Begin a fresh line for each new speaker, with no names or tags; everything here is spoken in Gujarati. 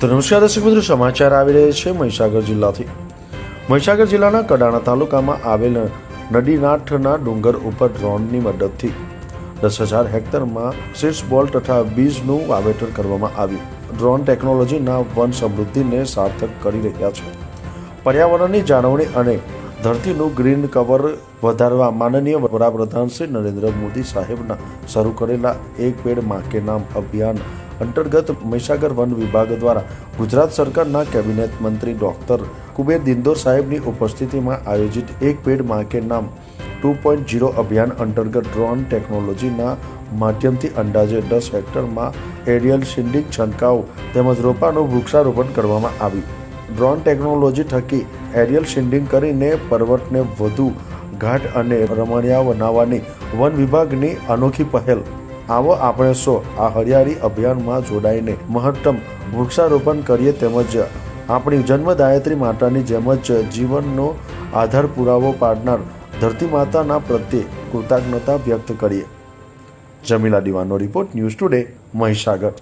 તો નમસ્કાર દર્શક મિત્રો, સમાચાર આવી રહ્યા છે મહીસાગર જિલ્લાથી. મહીસાગર જિલ્લાના કડાણા તાલુકામાં આવેલ નદીનાથના ડુંગર ઉપર ડ્રોનની મદદથી દસ હજાર હેક્ટરમાં સીડ્સ બોલ તથા બીજનું વાવેતર કરવામાં આવ્યું. ડ્રોન ટેકનોલોજીના વન સમૃદ્ધિને સાર્થક કરી રહ્યા છે. પર્યાવરણની જાળવણી અને ધરતીનું ગ્રીન કવર વધારવા માનનીય વડાપ્રધાન શ્રી નરેન્દ્ર મોદી સાહેબના શરૂ કરેલા એક પેડમાં નામ અભિયાન અંતર્ગત મહીસાગર વન વિભાગ દ્વારા ગુજરાત સરકારના કેબિનેટ મંત્રી ડોક્ટર કુબેર દિંદોર સાહેબની ઉપસ્થિતિમાં આયોજિત એક પેડમાં કે નામ ટુ પોઈન્ટ જીરો અભિયાન અંતર્ગત ડ્રોન ટેકનોલોજીના માધ્યમથી અંદાજે દસ હેક્ટરમાં એરિયલ શિંડિક છંટકાવ તેમજ રોપાનું વૃક્ષારોપણ કરવામાં આવ્યું ડ્રોન ટેકનોલોજી થકી એરિયલ શિન્ડિંગ કરીને પર્વતને વધુ ઘાટ અને રમણીય બનાવવાની વન વિભાગની અનોખી પહેલ. આવો આપણે શો, આ હરિયાળી અભિયાનમાં જોડાઈને મહત્તમ વૃક્ષારોપણ કરીએ તેમજ આપણી જન્મદાયત્રી માતાની જેમ જ જીવનનો આધાર પુરાવો પાડનાર ધરતી માતાના પ્રત્યે કૃતજ્ઞતા વ્યક્ત કરીએ. જમીલા દીવાનો રિપોર્ટ ન્યૂઝ ટુડે મહીસાગર.